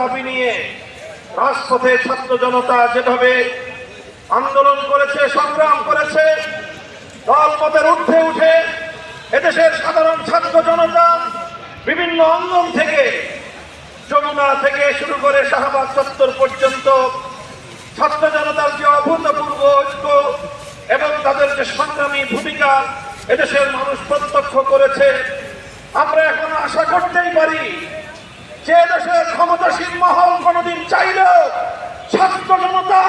দাবি নিয়ে রাজপথে ছাত্র জনতা যেভাবে আন্দোলন করেছে, সংগ্রাম করেছে দলপথের ঊর্ধ্বে উঠে এদেশের সাধারণ ছাত্র জনতা বিভিন্ন অঙ্গন থেকে, যমুনা থেকে শুরু করে শাহবাগ চত্বর পর্যন্ত ছাত্র জনতার যে অভূতপূর্ব ঐক্য এবং তাদের যে সংগ্রামী ভূমিকা, এদেশের মানুষ প্রত্যক্ষ করেছে আমরা এখন আশা করতেই পারি যে দেশের ক্ষমতাসীন মহল কোনদিন চাইলেও ছাত্র জনতা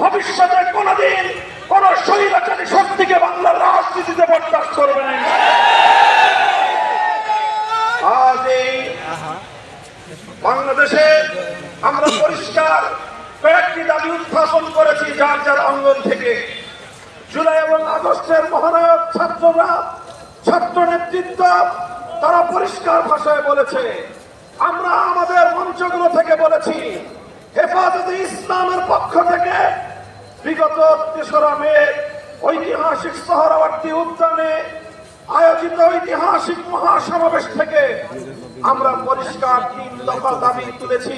ভবিষ্যতে কোনদিন কোন স্বৈরাচারী শক্তিকে বাংলার রাজনীতিতে বরদাস্ত করবে না। আজ এই বাংলাদেশে আমরা পরিষ্কার কয়েকটি দাবি উত্থাপন করেছি যার যার অঙ্গন থেকে। জুলাই এবং আগস্টের মহানায়ক ছাত্ররা, ছাত্র নেতৃত্ব, তারা পরিষ্কার ভাষায় বলেছে আমরা আমাদের মঞ্চগুলো থেকে বলেছি, হেফাজতে ইসলামের পক্ষ থেকে বিগত তেসরা মে ঐতিহাসিক সহরাবর্তী উদ্যানে আয়োজিত ঐতিহাসিক মহাসমাবেশ থেকে আমরা পরিষ্কার তিন দফা দাবি তুলেছি।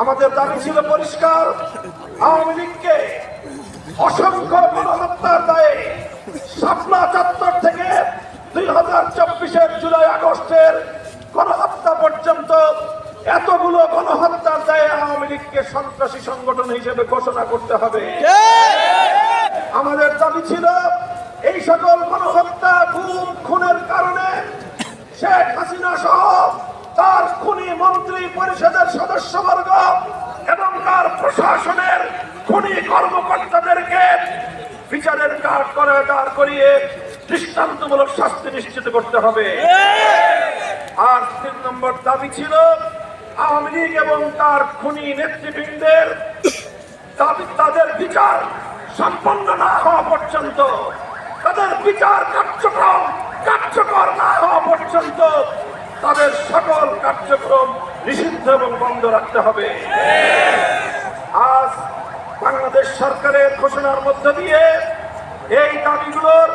আমাদের দাবি ছিল পরিষ্কার, আওয়ামী লীগকে অসংখ্য গণহত্যার দায়ে শাপলা চত্বর থেকে দুই হাজার চব্বিশের জুলাই আগস্টের গণহত্যা পর্যন্ত এতগুলো গণহত্যার দায়ে আওয়ামী লীগকে সন্ত্রাসী সংগঠন হিসেবে ঘোষণা করতে হবে। আমাদের দাবি ছিল, এই সকল গণহত্যা গুম খুনের কারণে শেখ হাসিনা সহ তার খুনি মন্ত্রী পরিষদের সদস্যবর্গ এবং তার প্রশাসনের খুনি কর্মকর্তাদেরকে বিচারের কাঠ করে দাঁড় করিয়ে দৃষ্টান্তমূলক শাস্তি নিশ্চিত করতে হবে। নম্বর দাবি ছিল আওয়ামী লীগ এবং তার খুনি নেতৃবৃন্দের দাবি তাদের বিচার সম্পন্ন না হওয়া পর্যন্ত, তাদের বিচার কার্যক্রম কার্যকর না হওয়া পর্যন্ত তাদের সকল কার্যক্রম নিষিদ্ধ এবং বন্ধ রাখতে হবে। আজ বাংলাদেশ সরকারের ঘোষণার মধ্য দিয়ে এই দাবিগুলোর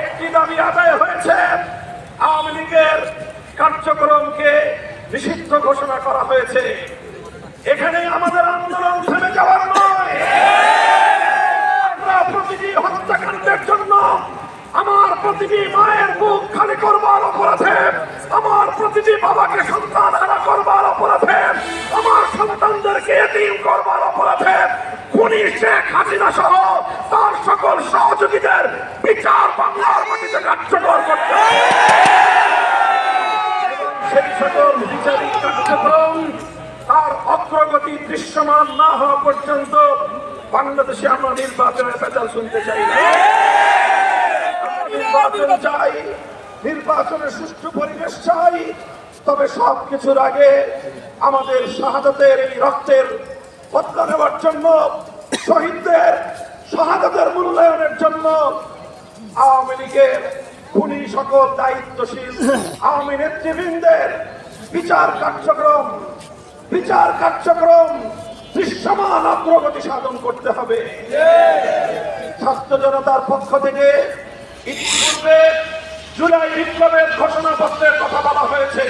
একটি দাবি আদায় হয়েছে। আওয়ামী লীগের কার্যক্রমকে নিষিদ্ধ ঘোষণা করা হয়েছে এখানে আমাদের আন্দোলন থেমে যাওয়ার নয় আমরা প্রতিটি হত্যাকাণ্ডের জন্য আমার প্রতিটি মায়ের মুখ খালি করবার অপরাধে আমার প্রতিটি বাবাকে সন্তান হারা করবার অপরাধে আমার সন্তানদেরকে এতিম করবার অপরাধে খুনি শেখ হাসিনা সহ তার সকল সহযোগীদের বিচার বাংলার মাটিতে কার্যকর করতে। সেই সকল বিচারিক কার্যক্রম তার অগ্রগতি দৃশ্যমান না হওয়া পর্যন্ত বাংলাদেশে আমরা নির্বাচনের পেঁচাল শুনতে চাই নির্বাচন চাই, নির্বাচনের সুষ্ঠু পরিবেশ চাই, তবে সব কিছুর আগে আমাদের শাহাদতের এই রক্তের বদলা নেওয়ার জন্য, শহীদদের শাহাদতের মূল্যায়নের জন্য আওয়ামী লীগের খুনি সকল দায়িত্বশীল আওয়ামী নেতৃবৃন্দের বিচার কার্যক্রম বিচার কার্যক্রম দৃশ্যমান অগ্রগতি সাধন করতে হবে। স্বাস্থ্য জনতার পক্ষ থেকে ইতিপূর্বে জুলাই বিপ্লবের ঘোষণাপত্রের কথা বলা হয়েছে।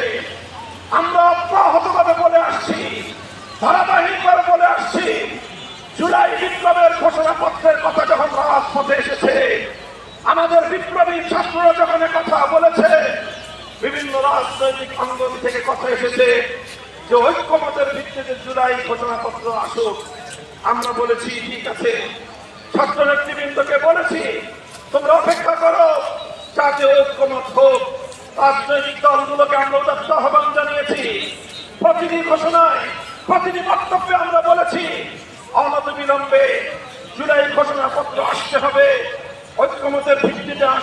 আমরা অব্যাহতভাবে বলে আসছি, ধারাবাহিকভাবে বলে আসছি, জুলাই বিপ্লবের ঘোষণাপত্রের কথা যখন রাজপথে এসেছে, আমাদের বিপ্লবী ছাত্ররা যখন কথা বলেছে বিভিন্ন রাজনৈতিক অঙ্গন থেকে কথা এসেছে যে ঐক্যমতের ভিত্তিতে জুলাই ঘোষণাপত্র আসুক। আমরা বলেছি, ঠিক আছে। ছাত্র নেতৃবৃন্দকে বলেছি, তোমরা অপেক্ষা করো, যাতে ঐক্যমত হোক। রাজনৈতিক দলগুলোকে আমরা উদাত্ত আহ্বান জানিয়েছি। প্রতিটি ঘোষণায়, প্রতিটি বক্তব্যে আমরা বলেছি অনত বিলম্বে জুলাই ঘোষণাপত্র আসতে হবে। ঐক্যমতের ভিত্তিতে